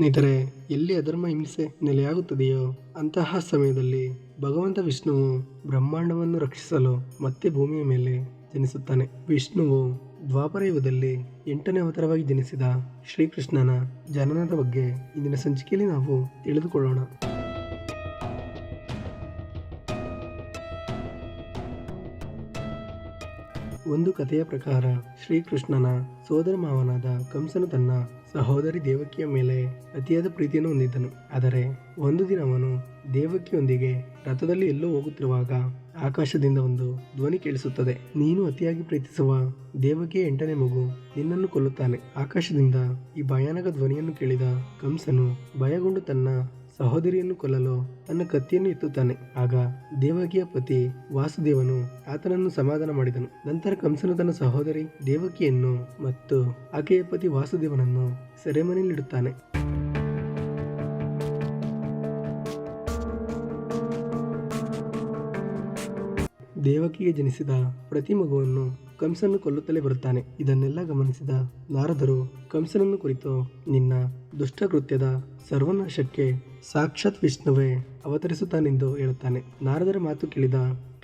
ಸ್ನೇಹಿತರೆ, ಎಲ್ಲಿ ಅಧರ್ಮ ಹಿಂಸೆ ನೆಲೆಯಾಗುತ್ತದೆಯೋ ಅಂತಹ ಸಮಯದಲ್ಲಿ ಭಗವಂತ ವಿಷ್ಣುವು ಬ್ರಹ್ಮಾಂಡವನ್ನು ರಕ್ಷಿಸಲು ಮತ್ತೆ ಭೂಮಿಯ ಮೇಲೆ ಜನಿಸುತ್ತಾನೆ. ವಿಷ್ಣುವು ದ್ವಾಪರ ಯುಗದಲ್ಲಿ ಎಂಟನೇ ಅವತಾರವಾಗಿ ಜನಿಸಿದ ಶ್ರೀಕೃಷ್ಣನ ಜನನದ ಬಗ್ಗೆ ಇಂದಿನ ಸಂಚಿಕೆಯಲ್ಲಿ ನಾವು ತಿಳಿದುಕೊಳ್ಳೋಣ. ಒಂದು ಕಥೆಯ ಪ್ರಕಾರ ಶ್ರೀಕೃಷ್ಣನ ಸೋದರ ಮಾವನಾದ ಕಂಸನು ತನ್ನ ಸಹೋದರಿ ದೇವಕಿಯ ಮೇಲೆ ಅತಿಯಾದ ಪ್ರೀತಿಯನ್ನು ಹೊಂದಿದ್ದನು. ಆದರೆ ಒಂದು ದಿನ ಅವನು ದೇವಕಿಯೊಂದಿಗೆ ರಥದಲ್ಲಿ ಎಲ್ಲೋ ಹೋಗುತ್ತಿರುವಾಗ ಆಕಾಶದಿಂದ ಒಂದು ಧ್ವನಿ ಕೇಳಿಸುತ್ತದೆ. ನೀನು ಅತಿಯಾಗಿ ಪ್ರೀತಿಸುವ ದೇವಕಿಯ ಎಂಟನೇ ಮಗು ನಿನ್ನನ್ನು ಕೊಲ್ಲುತ್ತಾನೆ. ಆಕಾಶದಿಂದ ಈ ಭಯಾನಕ ಧ್ವನಿಯನ್ನು ಕೇಳಿದ ಕಂಸನು ಭಯಗೊಂಡು ತನ್ನ ಸಹೋದರಿಯನ್ನು ಕೊಲ್ಲಲು ತನ್ನ ಕತ್ತಿಯನ್ನು ಎತ್ತುತ್ತಾನೆ. ಆಗ ದೇವಕಿಯ ಪತಿ ವಾಸುದೇವನು ಆತನನ್ನು ಸಮಾಧಾನ ಮಾಡಿದನು. ನಂತರ ಕಂಸನು ತನ್ನ ಸಹೋದರಿ ದೇವಕಿಯನ್ನು ಮತ್ತು ಆಕೆಯ ಪತಿ ವಾಸುದೇವನನ್ನು ಸೆರೆಮನೆಯಲ್ಲಿಡುತ್ತಾನೆ ದೇವಕಿಗೆ ಜನಿಸಿದ ಪ್ರತಿ ಮಗುವನ್ನು ಕಂಸನ್ನು ಕೊಲ್ಲುತ್ತಲೇ ಬರುತ್ತಾನೆ. ಇದನ್ನೆಲ್ಲ ಗಮನಿಸಿದ ನಾರದರು, ಕಂಸನನ್ನು ಕುರಿತು ನಿನ್ನ ದುಷ್ಟಕೃತ್ಯದ ಸರ್ವನಾಶಕ್ಕೆ ಸಾಕ್ಷಾತ್ ವಿಷ್ಣುವೇ ಅವತರಿಸುತ್ತಾನೆಂದು ಹೇಳುತ್ತಾನೆ. ನಾರದರ ಮಾತು ಕೇಳಿದ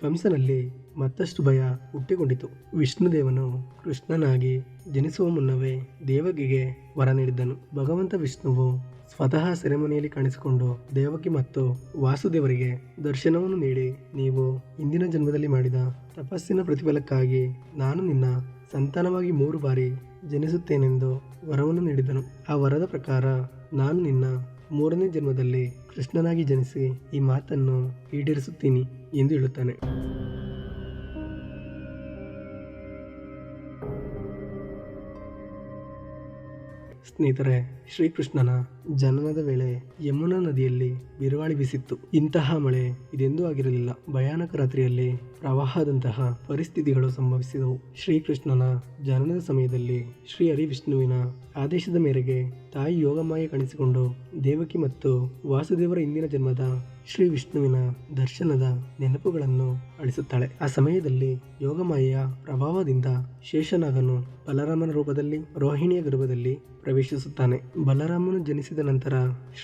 ಕಂಸನಲ್ಲಿ ಮತ್ತಷ್ಟು ಭಯ ಹುಟ್ಟಿಕೊಂಡಿತು. ವಿಷ್ಣುದೇವನು ಕೃಷ್ಣನಾಗಿ ಜನಿಸುವ ಮುನ್ನವೇ ದೇವಗಿಗೆ ವರ ನೀಡಿದ್ದನು. ಭಗವಂತ ವಿಷ್ಣುವು ಸ್ವತಃ ಸೆರೆಮನೆಯಲ್ಲಿ ಕಾಣಿಸಿಕೊಂಡು ದೇವಕಿ ಮತ್ತು ವಾಸುದೇವರಿಗೆ ದರ್ಶನವನ್ನು ನೀಡಿ ನೀವು ಇಂದಿನ ಜನ್ಮದಲ್ಲಿ ಮಾಡಿದ ತಪಸ್ಸಿನ ಪ್ರತಿಫಲಕ್ಕಾಗಿ ನಾನು ನಿನ್ನ ಸಂತಾನವಾಗಿ ಮೂರು ಬಾರಿ ಜನಿಸುತ್ತೇನೆಂದು ವರವನ್ನು ನೀಡಿದನು. ಆ ವರದ ಪ್ರಕಾರ ನಾನು ನಿನ್ನ ಮೂರನೇ ಜನ್ಮದಲ್ಲಿ ಕೃಷ್ಣನಾಗಿ ಜನಿಸಿ ಈ ಮಾತನ್ನು ಈಡೇರಿಸುತ್ತೀನಿ ಎಂದು ಹೇಳುತ್ತಾನೆ. ಸ್ನೇಹಿತರೆ, ಶ್ರೀಕೃಷ್ಣನ ಜನನದ ವೇಳೆ ಯಮುನಾ ನದಿಯಲ್ಲಿ ಬಿರುಗಾಳಿ ಬೀಸಿತ್ತು. ಇಂತಹ ಮಳೆ ಇದೆಂದೂ ಆಗಿರಲಿಲ್ಲ. ಭಯಾನಕ ರಾತ್ರಿಯಲ್ಲಿ ಪ್ರವಾಹದಂತಹ ಪರಿಸ್ಥಿತಿಗಳು ಸಂಭವಿಸಿದವು. ಶ್ರೀಕೃಷ್ಣನ ಜನನದ ಸಮಯದಲ್ಲಿ ಶ್ರೀ ಹರಿವಿಷ್ಣುವಿನ ಆದೇಶದ ಮೇರೆಗೆ ತಾಯಿ ಯೋಗಮಾಯ ಕಾಣಿಸಿಕೊಂಡು ದೇವಕಿ ಮತ್ತು ವಾಸುದೇವರ ಹಿಂದಿನ ಜನ್ಮದ ಶ್ರೀ ವಿಷ್ಣುವಿನ ದರ್ಶನದ ನೆನಪುಗಳನ್ನು ಅಳಿಸುತ್ತಾಳೆ. ಆ ಸಮಯದಲ್ಲಿ ಯೋಗಮಾಯೆಯ ಪ್ರಭಾವದಿಂದ ಶೇಷನಾಗನು ಬಲರಾಮನ ರೂಪದಲ್ಲಿ, ರೋಹಿಣಿಯ ಗರ್ಭದಲ್ಲಿ ಪ್ರವೇಶಿಸುತ್ತಾನೆ. ಬಲರಾಮನು ಜನಿಸಿದ ನಂತರ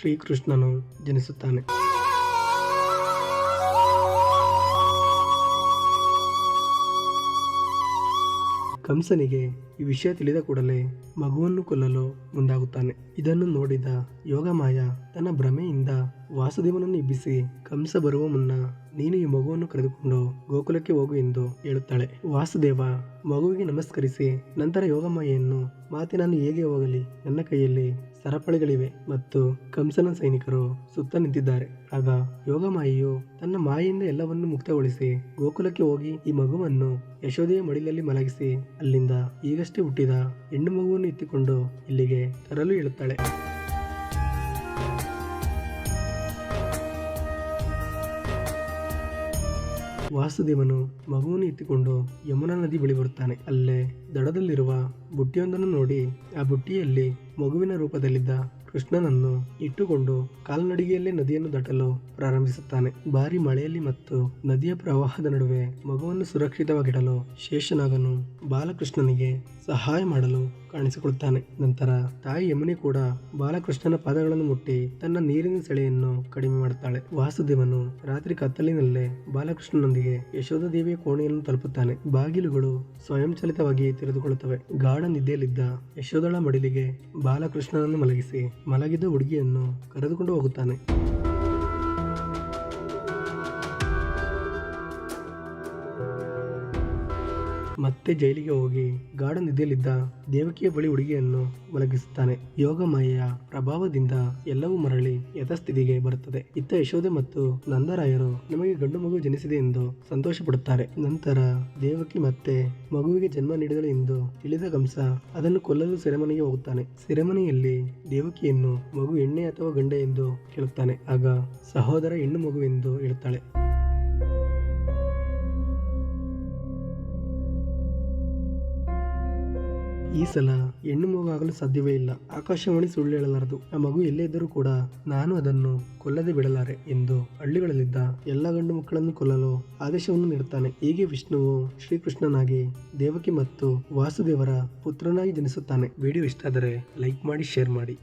ಶ್ರೀಕೃಷ್ಣನು ಜನಿಸುತ್ತಾನೆ. ಕಂಸನಿಗೆ ಈ ವಿಷಯ ತಿಳಿದ ಕೂಡಲೇ ಮಗುವನ್ನು ಕೊಲ್ಲಲು ಮುಂದಾಗುತ್ತಾನೆ. ಇದನ್ನು ನೋಡಿದ ಯೋಗಮಾಯ ತನ್ನ ಭ್ರಮೆಯಿಂದ ವಾಸುದೇವನನ್ನು ಇಬ್ಬಿಸಿ ಕಂಸ, ಬರುವ ಮುನ್ನ ನೀನು ಈ ಮಗುವನ್ನು ಕರೆದುಕೊಂಡು ಗೋಕುಲಕ್ಕೆ ಹೋಗು ಎಂದು ಹೇಳುತ್ತಾಳೆ. ವಾಸುದೇವ ಮಗುವಿಗೆ ನಮಸ್ಕರಿಸಿ, ನಂತರ ಯೋಗಮಾಯೆಯನ್ನು ಮಾತೆ ನಾನು ಹೇಗೆ ಹೋಗಲಿ? ನನ್ನ ಕೈಯಲ್ಲಿ ಸರಪಳಿಗಳಿವೆ ಮತ್ತು ಕಂಸನ ಸೈನಿಕರು ಸುತ್ತ ನಿಂತಿದ್ದಾರೆ. ಆಗ ಯೋಗಮಾಯಿಯು ತನ್ನ ಮಾಯಿಂದ ಎಲ್ಲವನ್ನು ಮುಕ್ತಗೊಳಿಸಿ ಗೋಕುಲಕ್ಕೆ ಹೋಗಿ ಈ ಮಗುವನ್ನು ಯಶೋದೆಯ ಮಡಿಲಲ್ಲಿ ಮಲಗಿಸಿ ಅಲ್ಲಿಂದ ಈಗಷ್ಟೇ ಹುಟ್ಟಿದ ಹೆಣ್ಣು ಮಗುವನ್ನು ಎತ್ತಿಕೊಂಡು ಇಲ್ಲಿಗೆ ತರಲು ಹೇಳುತ್ತಾಳೆ. ವಾಸುದೇವನು ಮಗುವನ್ನು ಎತ್ತಿಕೊಂಡು ಯಮುನಾ ನದಿ ಬಳಿ ಬರುತ್ತಾನೆ. ಅಲ್ಲೇ ದಡದಲ್ಲಿರುವ ಬುಟ್ಟಿಯೊಂದನ್ನು ನೋಡಿ ಆ ಬುಟ್ಟಿಯಲ್ಲಿ ಮಗುವಿನ ರೂಪದಲ್ಲಿದ್ದ ಕೃಷ್ಣನನ್ನು ಇಟ್ಟುಕೊಂಡು ಕಾಲ್ನಡಿಗೆಯಲ್ಲೇ ನದಿಯನ್ನು ದಾಟಲು ಪ್ರಾರಂಭಿಸುತ್ತಾನೆ. ಭಾರಿ ಮಳೆಯಲ್ಲಿ ಮತ್ತು ನದಿಯ ಪ್ರವಾಹದ ನಡುವೆ ಮಗುವನ್ನು ಸುರಕ್ಷಿತವಾಗಿಡಲು ಶೇಷನಾಗನು ಬಾಲಕೃಷ್ಣನಿಗೆ ಸಹಾಯ ಮಾಡಲು ಕಾಣಿಸಿಕೊಳ್ಳುತ್ತಾನೆ ನಂತರ ತಾಯಿ ಯಮುನೆ ಕೂಡ ಬಾಲಕೃಷ್ಣನ ಪಾದಗಳನ್ನು ಮುಟ್ಟಿ ತನ್ನ ನೀರಿನ ಸೆಳೆಯನ್ನು ಕಡಿಮೆ ಮಾಡುತ್ತಾಳೆ. ವಾಸುದೇವನು ರಾತ್ರಿ ಕತ್ತಲಿನಲ್ಲೇ ಬಾಲಕೃಷ್ಣನೊಂದಿಗೆ ಯಶೋಧ ದೇವಿಯ ಕೋಣೆಯನ್ನು ತಲುಪುತ್ತಾನೆ. ಬಾಗಿಲುಗಳು ಸ್ವಯಂಚಾಲಿತವಾಗಿ ತೆರೆದುಕೊಳ್ಳುತ್ತವೆ. ಗಾಢ ನಿದ್ದೆಯಲ್ಲಿದ್ದ ಯಶೋಧಳ ಮಡಿಲಿಗೆ ಬಾಲಕೃಷ್ಣನನ್ನು ಮಲಗಿಸಿ ಮಲಗಿದ ಹುಡುಗಿಯನ್ನು ಕರೆದುಕೊಂಡು ಹೋಗುತ್ತಾನೆ. ಮತ್ತೆ ಜೈಲಿಗೆ ಹೋಗಿ ಗಾಢ ನಿದ್ದೆಯಲ್ಲಿದ್ದ ದೇವಕಿಯ ಬಳಿ ಹುಡುಗಿಯನ್ನು ಮಲಗಿಸುತ್ತಾನೆ ಯೋಗಮಯ ಪ್ರಭಾವದಿಂದ ಎಲ್ಲವೂ ಮರಳಿ ಯಥಾಸ್ಥಿತಿಗೆ ಬರುತ್ತದೆ. ಇತ್ತ ಯಶೋಧೆ ಮತ್ತು ನಂದರಾಯರು ನಮಗೆ ಗಂಡು ಮಗು ಜನಿಸಿದೆ ಎಂದು ಸಂತೋಷ ಪಡುತ್ತಾರೆ ನಂತರ ದೇವಕಿ ಮತ್ತೆ ಮಗುವಿಗೆ ಜನ್ಮ ನೀಡಿದಳು ಎಂದು ತಿಳಿದ ಕಂಸ ಅದನ್ನು ಕೊಲ್ಲಲು ಸೆರೆಮನೆಗೆ ಹೋಗುತ್ತಾನೆ. ಸೆರೆಮನೆಯಲ್ಲಿ ದೇವಕಿಯನ್ನು ಮಗು ಎಣ್ಣೆ ಅಥವಾ ಗಂಡ ಎಂದು ಕೇಳುತ್ತಾನೆ. ಆಗ ಸಹೋದರ ಹೆಣ್ಣು ಮಗು ಎಂದು ಹೇಳುತ್ತಾಳೆ. ಈ ಸಲ ಹೆಣ್ಣು ಮಗು ಆಗಲು ಸಾಧ್ಯವೇ ಇಲ್ಲ. ಆಕಾಶವಾಣಿ ಸುಳ್ಳು ಹೇಳಲಾರದು. ಆ ಮಗು ಎಲ್ಲೇ ಇದ್ದರೂ ಕೂಡ ನಾನು ಅದನ್ನು ಕೊಲ್ಲದೆ ಬಿಡಲಾರೆ ಎಂದು ಹಳ್ಳಿಗಳಲ್ಲಿದ್ದ ಎಲ್ಲ ಗಂಡು ಮಕ್ಕಳನ್ನು ಕೊಲ್ಲಲು ಆದೇಶವನ್ನು ನೀಡುತ್ತಾನೆ. ಹೀಗೆ ವಿಷ್ಣುವು ಶ್ರೀಕೃಷ್ಣನಾಗಿ ದೇವಕಿ ಮತ್ತು ವಾಸುದೇವರ ಪುತ್ರನಾಗಿ ಜನಿಸುತ್ತಾನೆ. ವಿಡಿಯೋ ಇಷ್ಟ ಆದರೆ ಲೈಕ್ ಮಾಡಿ, ಶೇರ್ ಮಾಡಿ.